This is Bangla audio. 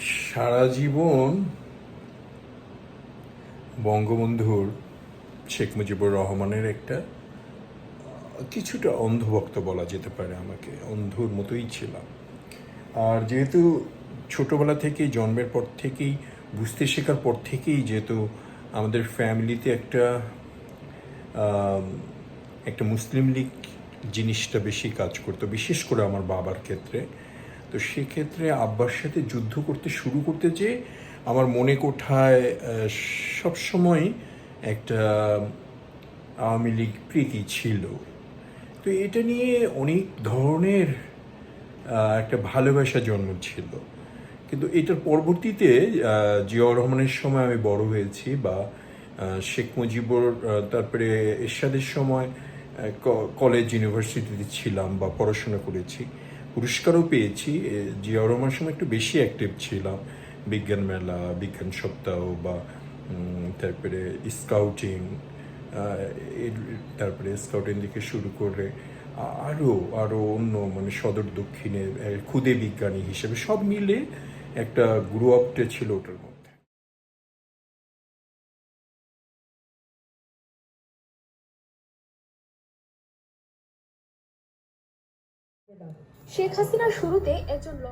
সারা জীবন বঙ্গবন্ধুর শেখ মুজিবুর রহমানের একটা, কিছুটা অন্ধভক্ত বলা যেতে পারে আমাকে, অন্ধর মতোই ছিলাম। আর যেহেতু ছোটবেলা থেকেই, জন্মের পর থেকেই, বুঝতে শেখার পর থেকেই যেহেতু আমাদের ফ্যামিলিতে একটা একটা মুসলিম লীগ জিনিসটা বেশি কাজ করতো, বিশেষ করে আমার বাবার ক্ষেত্রে তো সেক্ষেত্রে আব্বার সাথে যুদ্ধ করতে শুরু করতে যে আমার মনে কোঠায় সবসময় একটা আওয়ামী লীগ প্রীতি ছিল। তো এটা নিয়ে অনেক ধরনের একটা ভালোবাসা জন্ম ছিল। কিন্তু এটার পরবর্তীতে জিয়াউর রহমানের সময় আমি বড় হয়েছি বা শেখ মুজিবুর তারপরে এরশাদের সময় কলেজ, ইউনিভার্সিটিতে ছিলাম বা পড়াশোনা করেছি। পুরস্কারও পেয়েছি। জিয়াউর রহমানের সময় একটু বেশি অ্যাক্টিভ ছিলাম। বিজ্ঞান মেলা, বিজ্ঞান সপ্তাহ বা তারপরে স্কাউটিং তারপরে স্কাউটিং থেকে শুরু করে আরও আরও আরও অন্য মানে সদর দক্ষিণে ক্ষুদে বিজ্ঞানী হিসেবে সব মিলে একটা গ্রো আপটে ছিল ওটার শেখ হাসিনা শুরুতে একজন ল